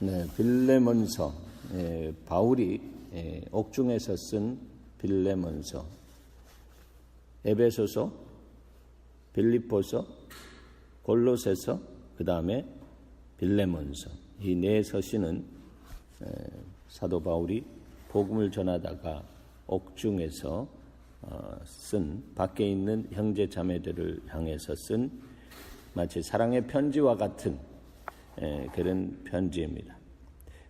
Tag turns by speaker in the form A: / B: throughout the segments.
A: 네, 빌레몬서. 예, 바울이 예, 옥중에서 쓴 빌레몬서. 에베소서 빌립보서 골로새서 그 다음에 빌레몬서. 이 네 서신은 에, 사도 바울이 복음을 전하다가 옥중에서 어, 쓴 밖에 있는 형제 자매들을 향해서 쓴 마치 사랑의 편지와 같은 에, 그런 편지입니다.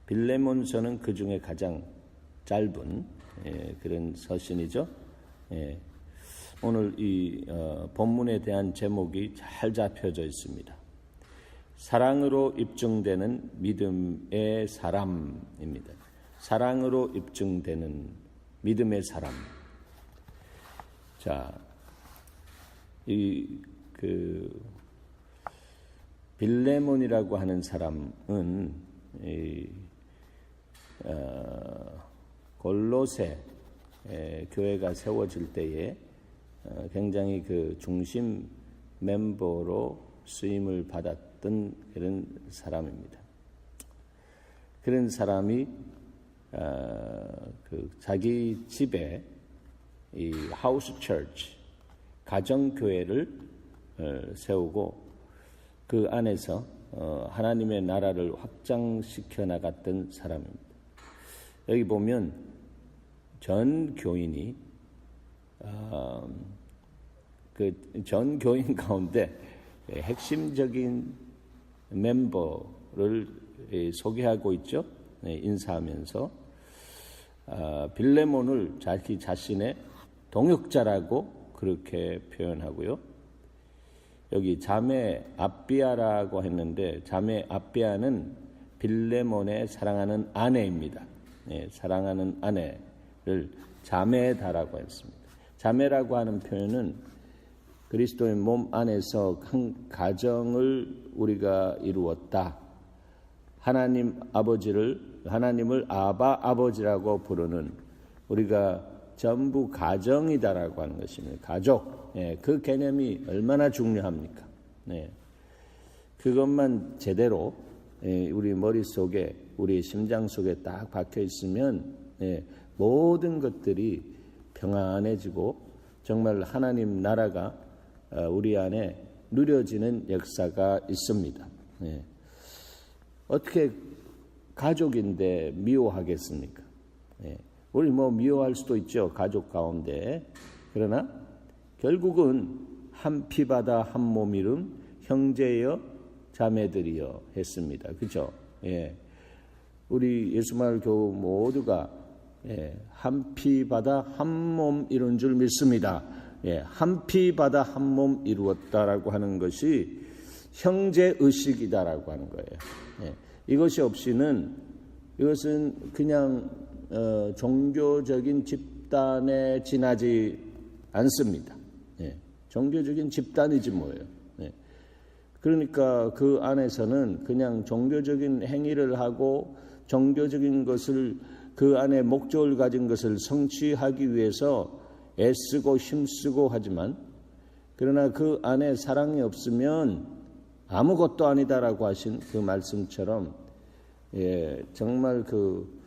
A: 빌레몬서는 그 중에 가장 짧은 에, 그런 서신이죠. 예, 오늘 이 어, 본문에 대한 제목이 잘 잡혀져 있습니다. 사랑으로 입증되는 믿음의 사람입니다. 사랑으로 입증되는 믿음의 사람. 자, 이 그 빌레몬이라고 하는 사람은 이, 어, 골로새 에, 교회가 세워질 때에 어, 굉장히 그 중심 멤버로 쓰임을 받았던 그런 사람입니다. 그런 사람이 어, 그 자기 집에 이 하우스 처치 가정 교회를 어, 세우고 그 안에서 어, 하나님의 나라를 확장시켜 나갔던 사람입니다. 여기 보면 전 교인이 어, 그전 교인 가운데 핵심적인 멤버를 소개하고 있죠. 네, 인사하면서 아, 빌레몬을 자기 자신의 동역자라고 그렇게 표현하고요. 여기 자매 아비아라고 했는데 자매 아비아는 빌레몬의 사랑하는 아내입니다. 네, 사랑하는 아내를 자매다라고 했습니다. 자매라고 하는 표현은 그리스도의 몸 안에서 한 가정을 우리가 이루었다. 하나님 아버지를 하나님을 아바 아버지라고 부르는 우리가 전부 가정이다라고 하는 것입니다. 가족. 예, 그 개념이 얼마나 중요합니까? 네. 그것만 제대로 예, 우리 머릿속에 우리 심장 속에 딱 박혀 있으면 예, 모든 것들이 평안해지고 정말 하나님 나라가 어, 우리 안에 누려지는 역사가 있습니다. 예. 어떻게 가족인데 미워하겠습니까? 예. 우리 뭐 미워할 수도 있죠. 가족 가운데. 그러나 결국은 한 피바다 한 몸이름 형제여 자매들이여 했습니다. 그죠? 예. 우리 예수말 교우 모두가 예, 한 피바다 한 몸 이룬 줄 믿습니다. 예, 한 피바다 한 몸 이루었다라고 하는 것이 형제 의식이다라고 하는 거예요. 예, 이것이 없이는 이것은 그냥 어, 종교적인 집단에 지나지 않습니다. 예, 종교적인 집단이지 뭐예요. 예, 그러니까 그 안에서는 그냥 종교적인 행위를 하고 종교적인 것을 그 안에 목적을 가진 것을 성취하기 위해서 애쓰고 힘쓰고 하지만 그러나 그 안에 사랑이 없으면 아무것도 아니다라고 하신 그 말씀처럼 예, 정말 그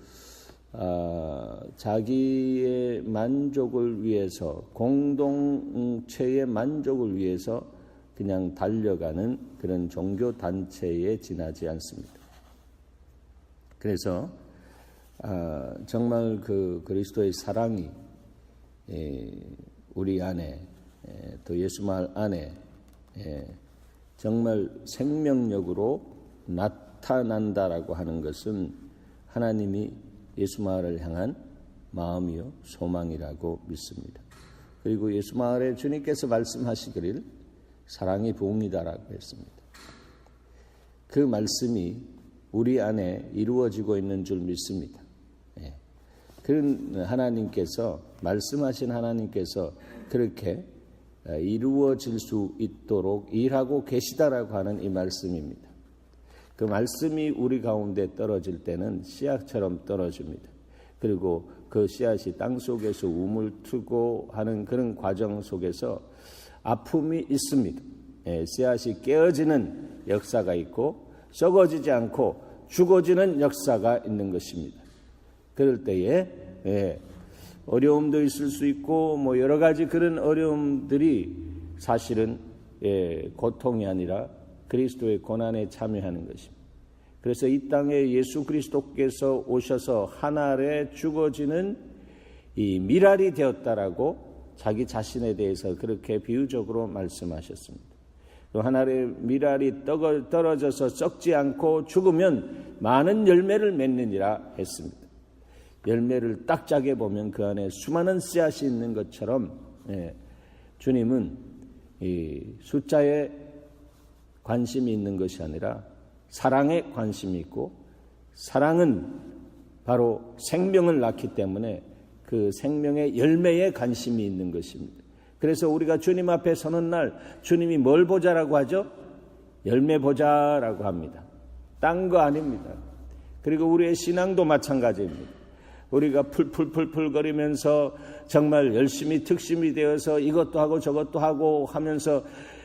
A: 아, 자기의 만족을 위해서 공동체의 만족을 위해서 그냥 달려가는 그런 종교 단체에 지나지 않습니다. 그래서 아, 정말 그 그리스도의 사랑이 예, 우리 안에 예, 또 예수말 안에 예, 정말 생명력으로 나타난다라고 하는 것은 하나님이 예수 마을을 향한 마음이요 소망이라고 믿습니다. 그리고 예수 마을에 주님께서 말씀하시기를 사랑이 부흥이다라고 했습니다. 그 말씀이 우리 안에 이루어지고 있는 줄 믿습니다. 예. 그런 하나님께서 말씀하신 하나님께서 그렇게 이루어질 수 있도록 일하고 계시다라고 하는 이 말씀입니다. 그 말씀이 우리 가운데 떨어질 때는 씨앗처럼 떨어집니다. 그리고 그 씨앗이 땅 속에서 우물 트고 하는 그런 과정 속에서 아픔이 있습니다. 예, 씨앗이 깨어지는 역사가 있고 썩어지지 않고 죽어지는 역사가 있는 것입니다. 그럴 때에 예, 어려움도 있을 수 있고 뭐 여러 가지 그런 어려움들이 사실은 예, 고통이 아니라 그리스도의 고난에 참여하는 것입니다. 그래서 이 땅에 예수 그리스도께서 오셔서 하늘에 죽어지는 이 미랄이 되었다라고 자기 자신에 대해서 그렇게 비유적으로 말씀하셨습니다. 그 하늘의 미랄이 떨어져서 썩지 않고 죽으면 많은 열매를 맺느니라 했습니다. 열매를 딱 짜게 보면 그 안에 수많은 씨앗이 있는 것처럼 예, 주님은 이 숫자에 관심이 있는 것이 아니라 사랑에 관심이 있고 사랑은 바로 생명을 낳기 때문에 그 생명의 열매에 관심이 있는 것입니다. 그래서 우리가 주님 앞에 서는 날 주님이 뭘 보자라고 하죠? 열매 보자라고 합니다. 딴 거 아닙니다. 그리고 우리의 신앙도 마찬가지입니다. 우리가 풀풀풀풀 거리면서 정말 열심히 특심이 되어서 이것도 하고 저것도 하고 하면서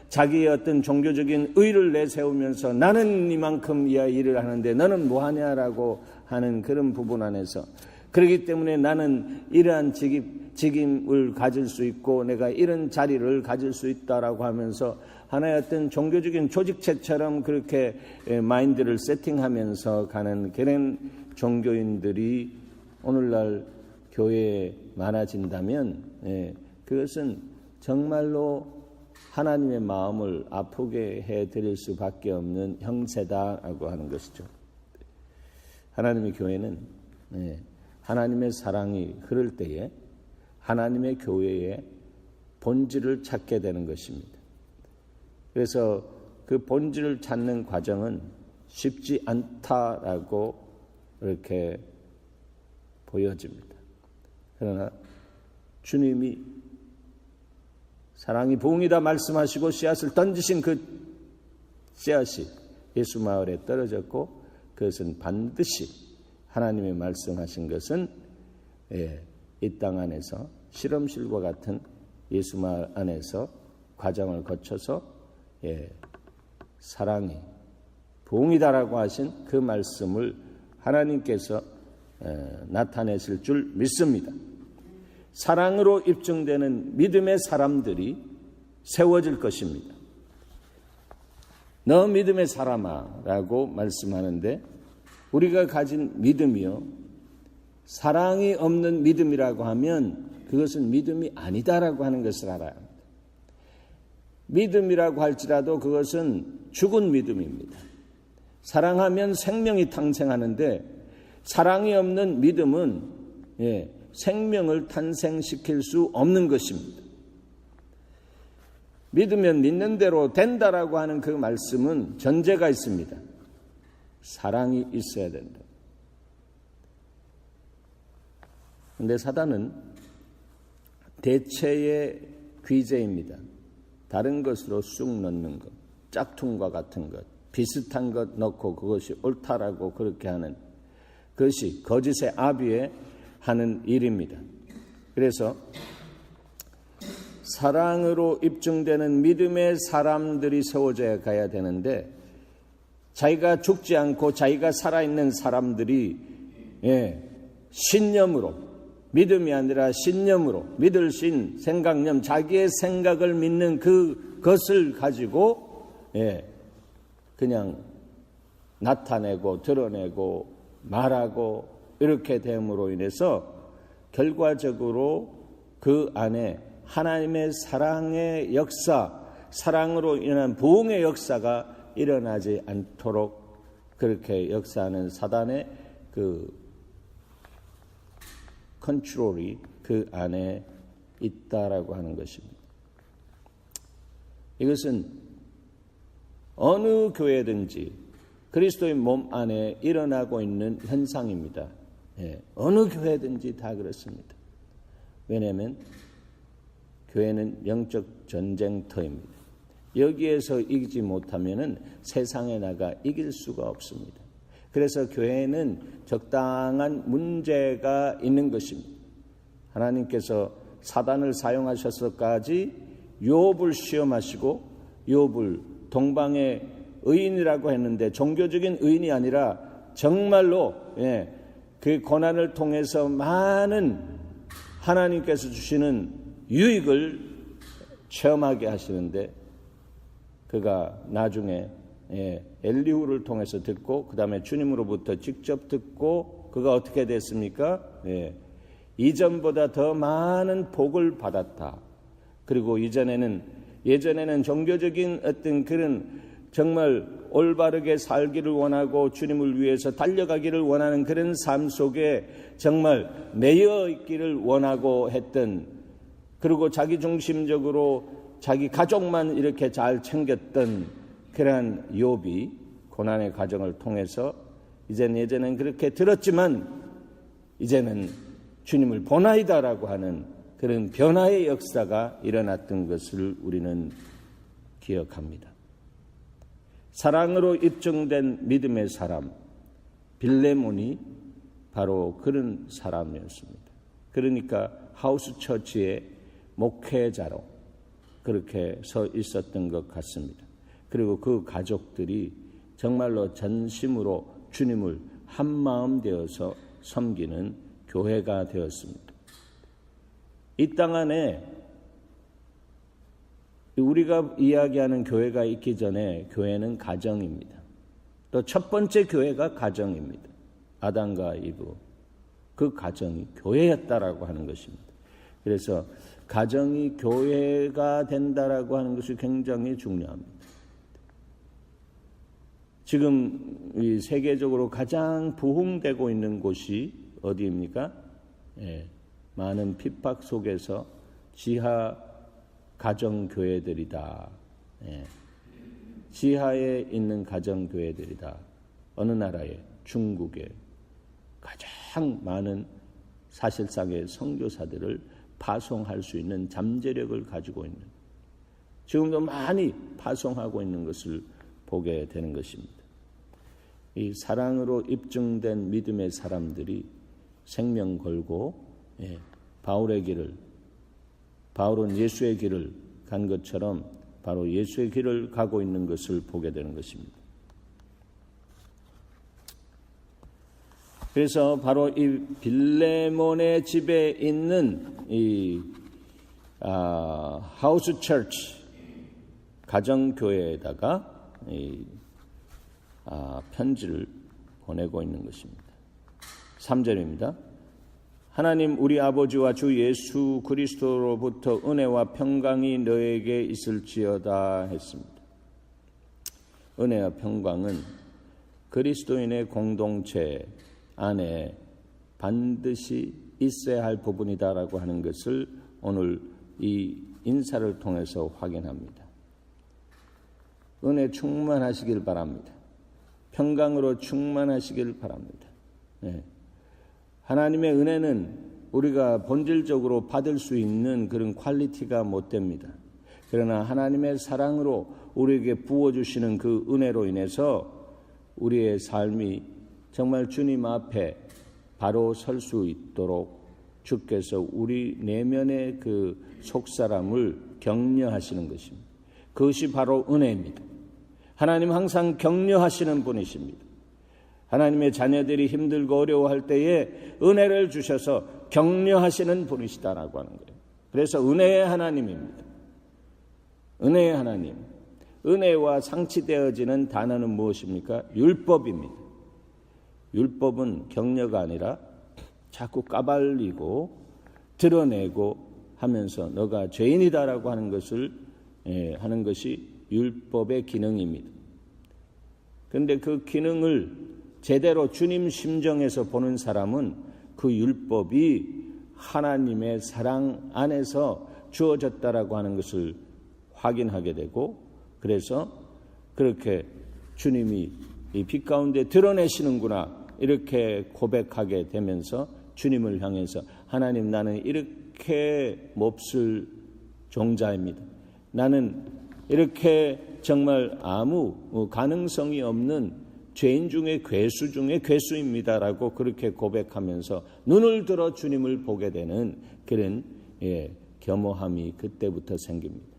A: 자기의 어떤 종교적인 의를 내세우면서 나는 이만큼 이하 일을 하는데 너는 뭐 하냐라고 하는 그런 부분 안에서 그렇기 때문에 나는 이러한 직임, 직임을 가질 수 있고 내가 이런 자리를 가질 수 있다라고 하면서 하나의 어떤 종교적인 조직체처럼 그렇게 마인드를 세팅하면서 가는 그런 종교인들이 오늘날 교회에 많아진다면 예, 그것은 정말로 하나님의 마음을 아프게 해 드릴 수밖에 없는 형세다라고 하는 것이죠. 하나님의 교회는 예, 하나님의 사랑이 흐를 때에 하나님의 교회의 본질을 찾게 되는 것입니다. 그래서 그 본질을 찾는 과정은 쉽지 않다라고 이렇게 보여집니다. 그러나 주님이 사랑이 부흥이다 말씀하시고 씨앗을 던지신 그 씨앗이 예수 마을에 떨어졌고 그것은 반드시 하나님의 말씀하신 것은 예, 이땅 안에서 실험실과 같은 예수 마을 안에서 과정을 거쳐서 예, 사랑이 부흥이다라고 하신 그 말씀을 하나님께서 나타내실 줄 믿습니다. 사랑으로 입증되는 믿음의 사람들이 세워질 것입니다. 너 믿음의 사람아 라고 말씀하는데 우리가 가진 믿음이요. 사랑이 없는 믿음이라고 하면 그것은 믿음이 아니다라고 하는 것을 알아야 합니다. 믿음이라고 할지라도 그것은 죽은 믿음입니다. 사랑하면 생명이 탄생하는데 사랑이 없는 믿음은 예, 생명을 탄생시킬 수 없는 것입니다. 믿으면 믿는 대로 된다라고 하는 그 말씀은 전제가 있습니다. 사랑이 있어야 된다. 근데 사단은 대체의 귀재입니다. 다른 것으로 쑥 넣는 것, 짝퉁과 같은 것, 비슷한 것 넣고 그것이 옳다라고 그렇게 하는 그것이 거짓의 아비에 하는 일입니다. 그래서 사랑으로 입증되는 믿음의 사람들이 세워져야 가야 되는데 자기가 죽지 않고 자기가 살아있는 사람들이 예, 신념으로 믿음이 아니라 신념으로 믿을 신 생각념 자기의 생각을 믿는 그것을 가지고 예, 그냥 나타내고 드러내고 말하고 이렇게 됨으로 인해서 결과적으로 그 안에 하나님의 사랑의 역사, 사랑으로 인한 부흥의 역사가 일어나지 않도록 그렇게 역사하는 사단의 그 컨트롤이 그 안에 있다라고 하는 것입니다. 이것은 어느 교회든지 그리스도의 몸 안에 일어나고 있는 현상입니다. 예, 어느 교회든지 다 그렇습니다. 왜냐하면 교회는 영적 전쟁터입니다. 여기에서 이기지 못하면 세상에 나가 이길 수가 없습니다. 그래서 교회는 적당한 문제가 있는 것입니다. 하나님께서 사단을 사용하셔서까지 욥을 시험하시고 욥을 동방의 의인이라고 했는데 종교적인 의인이 아니라 정말로 예, 그 고난을 통해서 많은 하나님께서 주시는 유익을 체험하게 하시는데 그가 나중에 예, 엘리후를 통해서 듣고 그 다음에 주님으로부터 직접 듣고 그가 어떻게 됐습니까? 예, 이전보다 더 많은 복을 받았다. 그리고 이전에는 예전에는 종교적인 어떤 그런 정말 올바르게 살기를 원하고 주님을 위해서 달려가기를 원하는 그런 삶 속에 정말 매여 있기를 원하고 했던 그리고 자기 중심적으로 자기 가족만 이렇게 잘 챙겼던 그러한 욥이 고난의 과정을 통해서 이제는 예전엔 그렇게 들었지만 이제는 주님을 보나이다라고 하는 그런 변화의 역사가 일어났던 것을 우리는 기억합니다. 사랑으로 입증된 믿음의 사람 빌레몬이 바로 그런 사람이었습니다. 그러니까 하우스 처치의 목회자로 그렇게 서 있었던 것 같습니다. 그리고 그 가족들이 정말로 전심으로 주님을 한 마음 되어서 섬기는 교회가 되었습니다. 이 땅 안에 우리가 이야기하는 교회가 있기 전에 교회는 가정입니다. 또 첫 번째 교회가 가정입니다. 아담과 이브. 그 가정이 교회였다라고 하는 것입니다. 그래서 가정이 교회가 된다라고 하는 것이 굉장히 중요합니다. 지금 이 세계적으로 가장 부흥되고 있는 곳이 어디입니까? 예, 많은 핍박 속에서 지하 가정 교회들이다. 예, 지하에 있는 가정 교회들이다. 어느 나라에 중국에 가장 많은 사실상의 선교사들을 파송할 수 있는 잠재력을 가지고 있는 지금도 많이 파송하고 있는 것을 보게 되는 것입니다. 이 사랑으로 입증된 믿음의 사람들이 생명 걸고 예, 바울의 길을 바울은 예수의 길을 간 것처럼 바로 예수의 길을 가고 있는 것을 보게 되는 것입니다. 그래서 바로 이 빌레몬의 집에 있는 이 아, 하우스 처치 가정 교회에다가 이, 아, 편지를 보내고 있는 것입니다. 3절입니다. 하나님 우리 아버지와 주 예수 그리스도로부터 은혜와 평강이 너에게 있을지어다 했습니다. 은혜와 평강은 그리스도인의 공동체 안에 반드시 있어야 할 부분이다라고 하는 것을 오늘 이 인사를 통해서 확인합니다. 은혜 충만하시길 바랍니다. 평강으로 충만하시길 바랍니다. 네. 하나님의 은혜는 우리가 본질적으로 받을 수 있는 그런 퀄리티가 못 됩니다. 그러나 하나님의 사랑으로 우리에게 부어주시는 그 은혜로 인해서 우리의 삶이 정말 주님 앞에 바로 설 수 있도록 주께서 우리 내면의 그 속사람을 격려하시는 것입니다. 그것이 바로 은혜입니다. 하나님 항상 격려하시는 분이십니다. 하나님의 자녀들이 힘들고 어려워할 때에 은혜를 주셔서 격려하시는 분이시다라고 하는 거예요. 그래서 은혜의 하나님입니다. 은혜의 하나님. 은혜와 상치되어지는 단어는 무엇입니까? 율법입니다. 율법은 격려가 아니라 자꾸 까발리고 드러내고 하면서 너가 죄인이다라고 하는 것을 예, 하는 것이 율법의 기능입니다. 그런데 그 기능을 제대로 주님 심정에서 보는 사람은 그 율법이 하나님의 사랑 안에서 주어졌다라고 하는 것을 확인하게 되고 그래서 그렇게 주님이 이 빛 가운데 드러내시는구나 이렇게 고백하게 되면서 주님을 향해서 하나님 나는 이렇게 몹쓸 종자입니다. 나는 이렇게 정말 아무 가능성이 없는 죄인 중에 괴수 중에 괴수입니다라고 그렇게 고백하면서 눈을 들어 주님을 보게 되는 그런 예, 겸허함이 그때부터 생깁니다.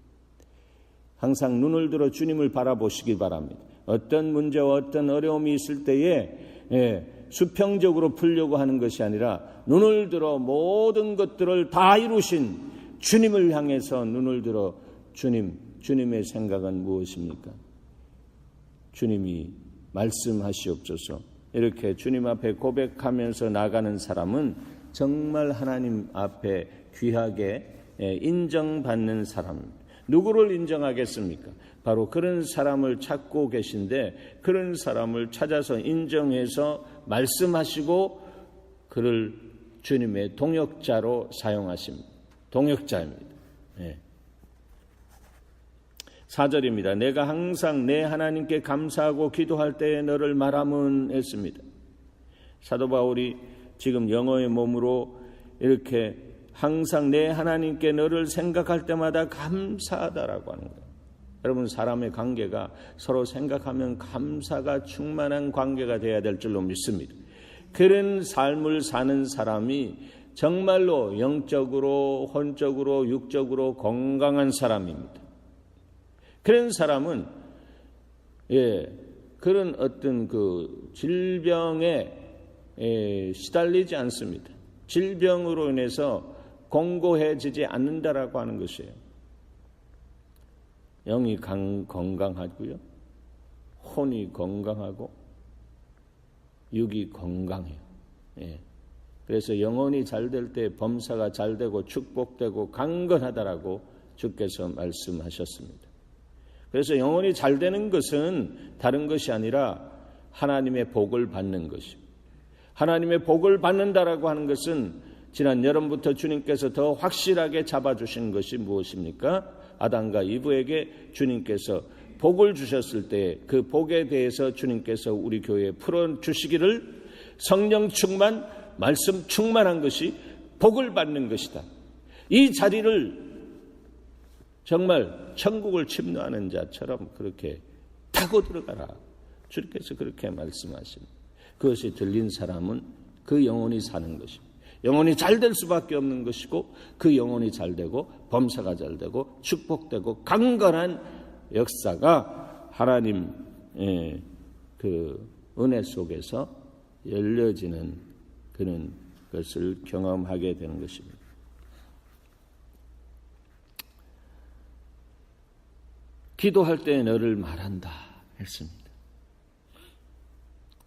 A: 항상 눈을 들어 주님을 바라보시기 바랍니다. 어떤 문제와 어떤 어려움이 있을 때에 예, 수평적으로 풀려고 하는 것이 아니라 눈을 들어 모든 것들을 다 이루신 주님을 향해서 눈을 들어 주님, 주님의 생각은 무엇입니까? 주님이 말씀하시옵소서. 이렇게 주님 앞에 고백하면서 나가는 사람은 정말 하나님 앞에 귀하게 예, 인정받는 사람입니다. 누구를 인정하겠습니까? 바로 그런 사람을 찾고 계신데 그런 사람을 찾아서 인정해서 말씀하시고 그를 주님의 동역자로 사용하십니다. 동역자입니다. 네. 4절입니다. 내가 항상 내 하나님께 감사하고 기도할 때에 너를 말함은 했습니다. 사도 바울이 지금 영어의 몸으로 이렇게 항상 내 하나님께 너를 생각할 때마다 감사하다라고 하는 거예요. 여러분 사람의 관계가 서로 생각하면 감사가 충만한 관계가 되어야 될 줄로 믿습니다. 그런 삶을 사는 사람이 정말로 영적으로 혼적으로 육적으로 건강한 사람입니다. 그런 사람은 예, 그런 어떤 그 질병에 예, 시달리지 않습니다. 질병으로 인해서 공고해지지 않는다라고 하는 것이에요. 영이 강, 건강하고요. 혼이 건강하고 육이 건강해요. 예. 그래서 영혼이 잘 될 때 범사가 잘 되고 축복되고 강건하다라고 주께서 말씀하셨습니다. 그래서 영혼이 잘 되는 것은 다른 것이 아니라 하나님의 복을 받는 것입니다. 하나님의 복을 받는다라고 하는 것은 지난 여름부터 주님께서 더 확실하게 잡아주신 것이 무엇입니까? 아담과 이브에게 주님께서 복을 주셨을 때 그 복에 대해서 주님께서 우리 교회에 풀어 주시기를 성령 충만, 말씀 충만한 것이 복을 받는 것이다. 이 자리를 정말 천국을 침노하는 자처럼 그렇게 타고 들어가라. 주님께서 그렇게 말씀하십니다. 그것이 들린 사람은 그 영혼이 사는 것입니다. 영혼이 잘 될 수밖에 없는 것이고 그 영혼이 잘 되고 범사가 잘 되고 축복되고 강건한 역사가 하나님의 그 은혜 속에서 열려지는 그런 것을 경험하게 되는 것입니다. 기도할 때 너를 말한다 했습니다.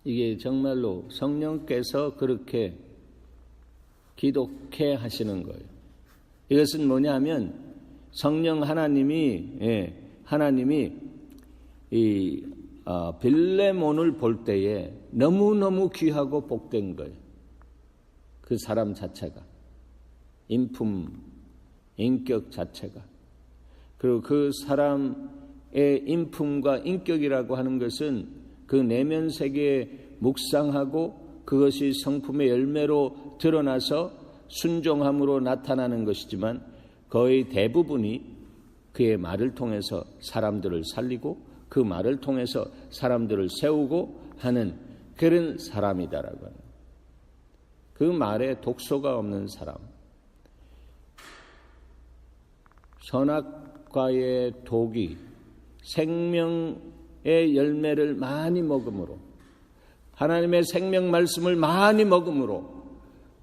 A: 이게 정말로 성령께서 그렇게 기독해 하시는 거예요. 이것은 뭐냐면 성령 하나님이 예, 하나님이 이 어, 빌레몬을 볼 때에 너무 너무 귀하고 복된 거예요. 그 사람 자체가 인품, 인격 자체가 그리고 그 사람의 인품과 인격이라고 하는 것은 그 내면 세계에 묵상하고 그것이 성품의 열매로 드러나서 순종함으로 나타나는 것이지만 거의 대부분이 그의 말을 통해서 사람들을 살리고 그 말을 통해서 사람들을 세우고 하는 그런 사람이다라고 하는 그 말에 독소가 없는 사람. 선악과의 독이 생명의 열매를 많이 먹음으로 하나님의 생명 말씀을 많이 먹음으로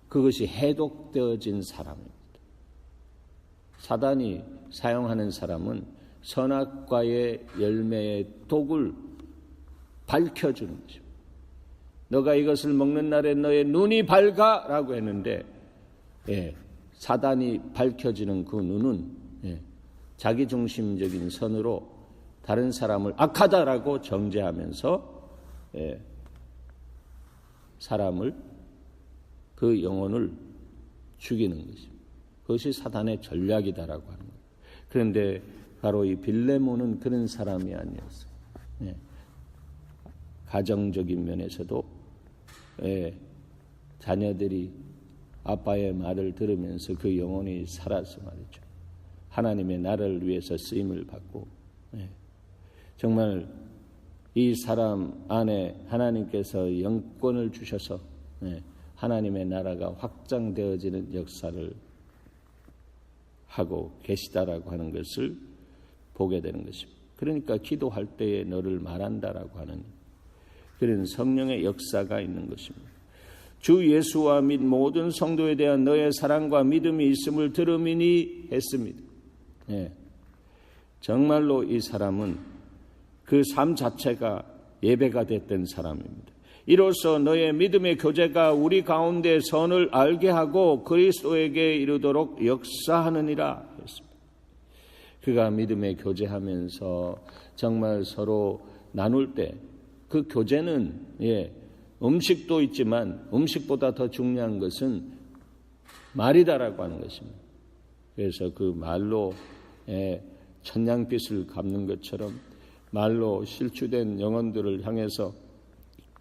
A: 그것이 해독되어진 사람입니다. 사단이 사용하는 사람은 선악과의 열매의 독을 밝혀주는 것입니다. 너가 이것을 먹는 날에 너의 눈이 밝아라고 했는데 예, 사단이 밝혀지는 그 눈은 예, 자기 중심적인 선으로 다른 사람을 악하다라고 정죄하면서 예, 사람을 그 영혼을 죽이는 것입니다. 그것이 사단의 전략이다라고 하는 거예요. 그런데 바로 이 빌레몬은 그런 사람이 아니었어요. 네. 가정적인 면에서도 예, 자녀들이 아빠의 말을 들으면서 그 영혼이 살아서 말이죠. 하나님의 나라를 위해서 쓰임을 받고 예. 정말 이 사람 안에 하나님께서 영권을 주셔서 예, 하나님의 나라가 확장되어지는 역사를 하고 계시다라고 하는 것을 보게 되는 것입니다. 그러니까 기도할 때에 너를 말한다라고 하는 그런 성령의 역사가 있는 것입니다. 주 예수와 및 모든 성도에 대한 너의 사랑과 믿음이 있음을 들음이니 했습니다. 예. 정말로 이 사람은 그 삶 자체가 예배가 됐던 사람입니다. 이로써 너의 믿음의 교제가 우리 가운데 선을 알게 하고 그리스도에게 이르도록 역사하느니라 했습니다. 그가 믿음의 교제하면서 정말 서로 나눌 때 그 교제는 예, 음식도 있지만 음식보다 더 중요한 것은 말이다라고 하는 것입니다. 그래서 그 말로 예, 천냥빛을 갚는 것처럼 말로 실추된 영혼들을 향해서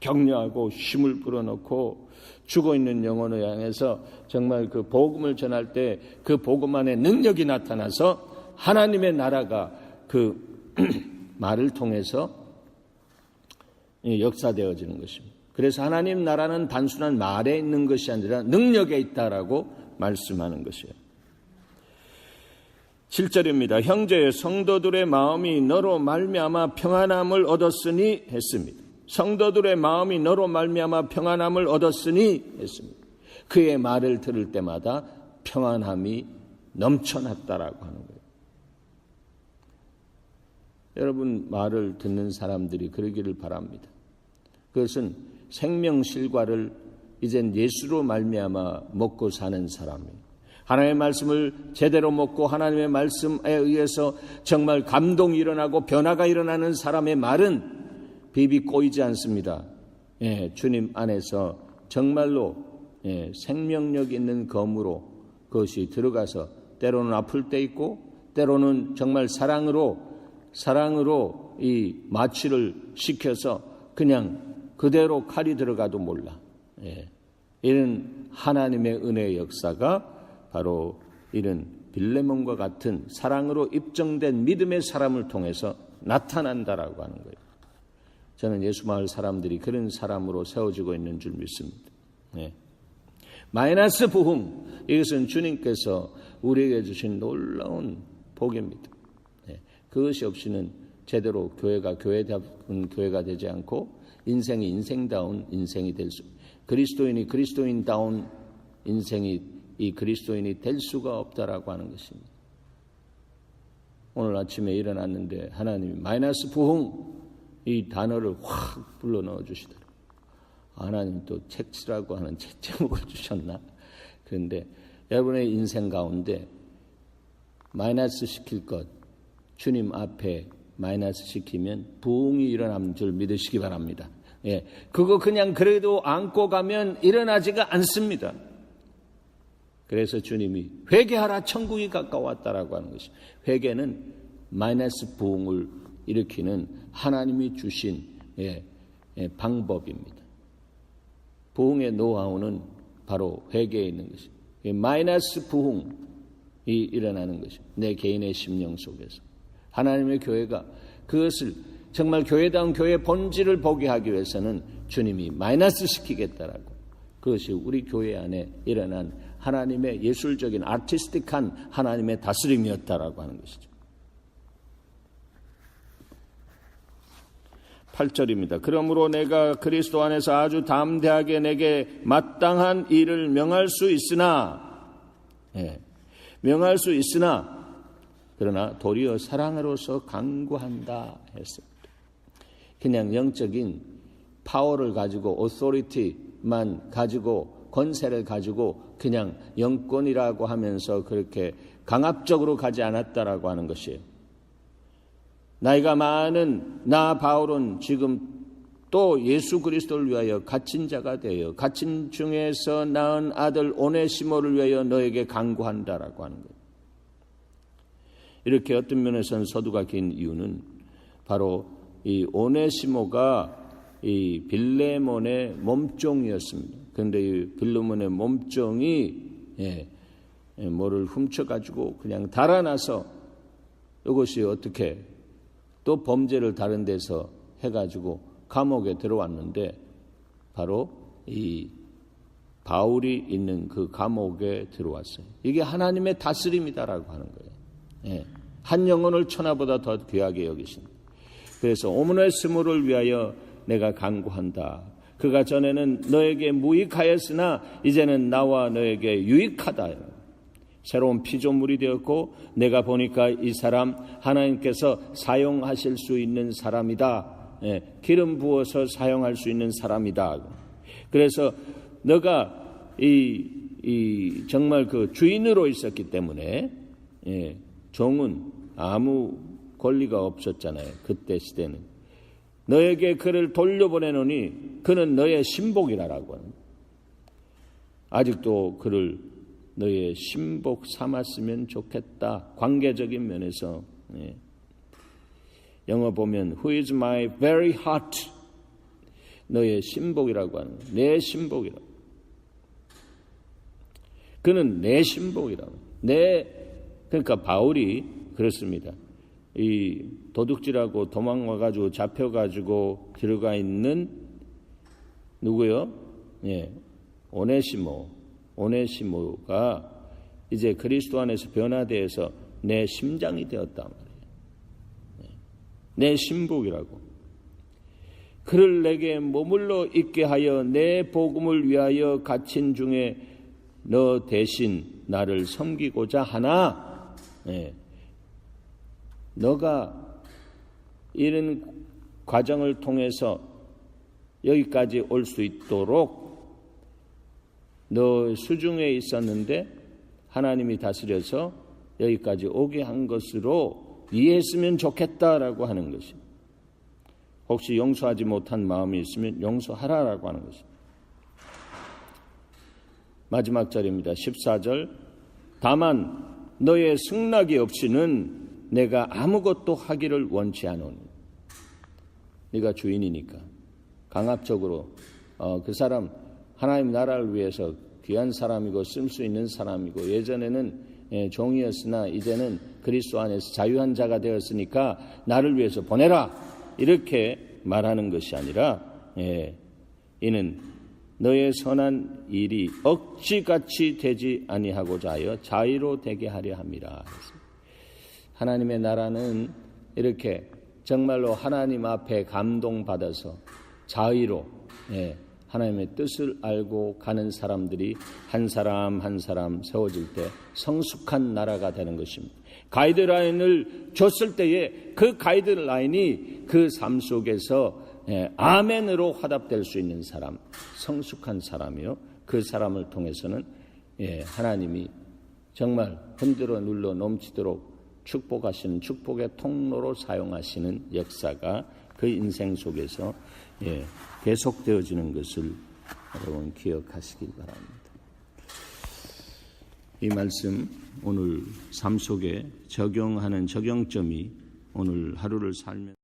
A: 격려하고 힘을 불어넣고 죽어 있는 영혼을 향해서 정말 그 복음을 전할 때 그 복음 안에 능력이 나타나서 하나님의 나라가 그 말을 통해서 역사되어지는 것입니다. 그래서 하나님 나라는 단순한 말에 있는 것이 아니라 능력에 있다라고 말씀하는 것이에요. 7절입니다. 형제의 성도들의 마음이 너로 말미암아 평안함을 얻었으니 했습니다. 성도들의 마음이 너로 말미암아 평안함을 얻었으니 했습니다. 그의 말을 들을 때마다 평안함이 넘쳐났다라고 하는 거예요. 여러분 말을 듣는 사람들이 그러기를 바랍니다. 그것은 생명 실과를 이젠 예수로 말미암아 먹고 사는 사람이에요. 하나님의 말씀을 제대로 먹고 하나님의 말씀에 의해서 정말 감동이 일어나고 변화가 일어나는 사람의 말은 비비 꼬이지 않습니다. 예, 주님 안에서 정말로 예, 생명력 있는 검으로 그것이 들어가서 때로는 아플 때 있고 때로는 정말 사랑으로 사랑으로 이 마취를 시켜서 그냥 그대로 칼이 들어가도 몰라. 예. 이런 하나님의 은혜의 역사가 바로 이런 빌레몬과 같은 사랑으로 입증된 믿음의 사람을 통해서 나타난다라고 하는 거예요. 저는 예수 마을 사람들이 그런 사람으로 세워지고 있는 줄 믿습니다. 네. 마이너스 부흥 이것은 주님께서 우리에게 주신 놀라운 복입니다. 네. 그것이 없이는 제대로 교회가 교회다운 교회가 되지 않고 인생이 인생다운 인생이 될 수, 그리스도인이 그리스도인다운 인생이 이 그리스도인이 될 수가 없다라고 하는 것입니다. 오늘 아침에 일어났는데 하나님이 마이너스 부흥 이 단어를 확 불러 넣어 주시더라고요. 하나님 또 책치라고 하는 책 제목을 주셨나? 그런데 여러분의 인생 가운데 마이너스 시킬 것, 주님 앞에 마이너스 시키면 부흥이 일어나는 줄 믿으시기 바랍니다. 예, 그거 그냥 그래도 안고 가면 일어나지가 않습니다. 그래서 주님이 회개하라 천국이 가까웠다라고 하는 것이 회개는 마이너스 부흥을 일으키는 하나님이 주신 예, 예, 방법입니다. 부흥의 노하우는 바로 회개에 있는 것이 예, 마이너스 부흥이 일어나는 것이 내 개인의 심령 속에서 하나님의 교회가 그것을 정말 교회다운 교회 본질을 보게 하기 위해서는 주님이 마이너스 시키겠다라고 그것이 우리 교회 안에 일어난 하나님의 예술적인 아티스틱한 하나님의 다스림이었다라고 하는 것이죠. 8절입니다. 그러므로 내가 그리스도 안에서 아주 담대하게 내게 마땅한 일을 명할 수 있으나, 예, 명할 수 있으나, 그러나 도리어 사랑으로서 강구한다 했습니다. 그냥 영적인 파워를 가지고 오소리티만 가지고 권세를 가지고 그냥 영권이라고 하면서 그렇게 강압적으로 가지 않았다라고 하는 것이에요. 나이가 많은 나 바울은 지금 또 예수 그리스도를 위하여 갇힌 자가 되어 갇힌 중에서 낳은 아들 오네시모를 위하여 너에게 강구한다라고 하는 거예요. 이렇게 어떤 면에서는 서두가 긴 이유는 바로 이 오네시모가 이 빌레몬의 몸종이었습니다. 그런데 이 빌레몬의 몸종이 예, 예, 뭐를 훔쳐가지고 그냥 달아나서 이것이 어떻게 또 범죄를 다른 데서 해가지고 감옥에 들어왔는데 바로 이 바울이 있는 그 감옥에 들어왔어요. 이게 하나님의 다스림이다라고 하는 거예요. 예. 한 영혼을 천하보다 더 귀하게 여기신. 그래서 오문의 스물을 위하여 내가 간구한다. 그가 전에는 너에게 무익하였으나 이제는 나와 너에게 유익하다. 새로운 피조물이 되었고 내가 보니까 이 사람 하나님께서 사용하실 수 있는 사람이다. 예, 기름 부어서 사용할 수 있는 사람이다. 그래서 너가 이, 이 정말 그 주인으로 있었기 때문에 예, 종은 아무 권리가 없었잖아요. 그때 시대는 너에게 그를 돌려보내노니 그는 너의 신복이라라고. 아직도 그를 너의 신복 삼았으면 좋겠다. 관계적인 면에서 예. 영어 보면 Who is my very heart? 너의 신복이라고 하는 내 신복이라고. 그는 내 신복이라고. 내 그러니까 바울이 그렇습니다. 이 도둑질하고 도망와 가지고 잡혀 가지고 들어가 있는 누구요? 예. 오네시모. 오네시모가 이제 그리스도 안에서 변화되어서 내 심장이 되었단 말이에요. 예. 내 신복이라고. 그를 내게 머물러 있게 하여 내 복음을 위하여 갇힌 중에 너 대신 나를 섬기고자 하나 예. 너가 이런 과정을 통해서 여기까지 올 수 있도록 너 수중에 있었는데 하나님이 다스려서 여기까지 오게 한 것으로 이해했으면 좋겠다라고 하는 것입니다. 혹시 용서하지 못한 마음이 있으면 용서하라라고 하는 것입니다. 마지막 절입니다. 14절. 다만 너의 승낙이 없이는 내가 아무것도 하기를 원치 않으니. 네가 주인이니까 강압적으로 어, 그 사람 하나님 나라를 위해서 귀한 사람이고 쓸 수 있는 사람이고 예전에는 예, 종이었으나 이제는 그리스도 안에서 자유한 자가 되었으니까 나를 위해서 보내라 이렇게 말하는 것이 아니라 예, 이는 너의 선한 일이 억지같이 되지 아니하고자 하여 자유로 되게 하려 함이라. 하나님의 나라는 이렇게 정말로 하나님 앞에 감동받아서 자유로 예, 하나님의 뜻을 알고 가는 사람들이 한 사람 한 사람 세워질 때 성숙한 나라가 되는 것입니다. 가이드라인을 줬을 때에 그 가이드라인이 그 삶 속에서 예, 아멘으로 화답될 수 있는 사람, 성숙한 사람이요. 그 사람을 통해서는 예, 하나님이 정말 흔들어 눌러 넘치도록 축복하시는 축복의 통로로 사용하시는 역사가 그 인생 속에서 예, 계속되어지는 것을 여러분 기억하시길 바랍니다. 이 말씀 오늘 삶 속에 적용하는 적용점이 오늘 하루를 살면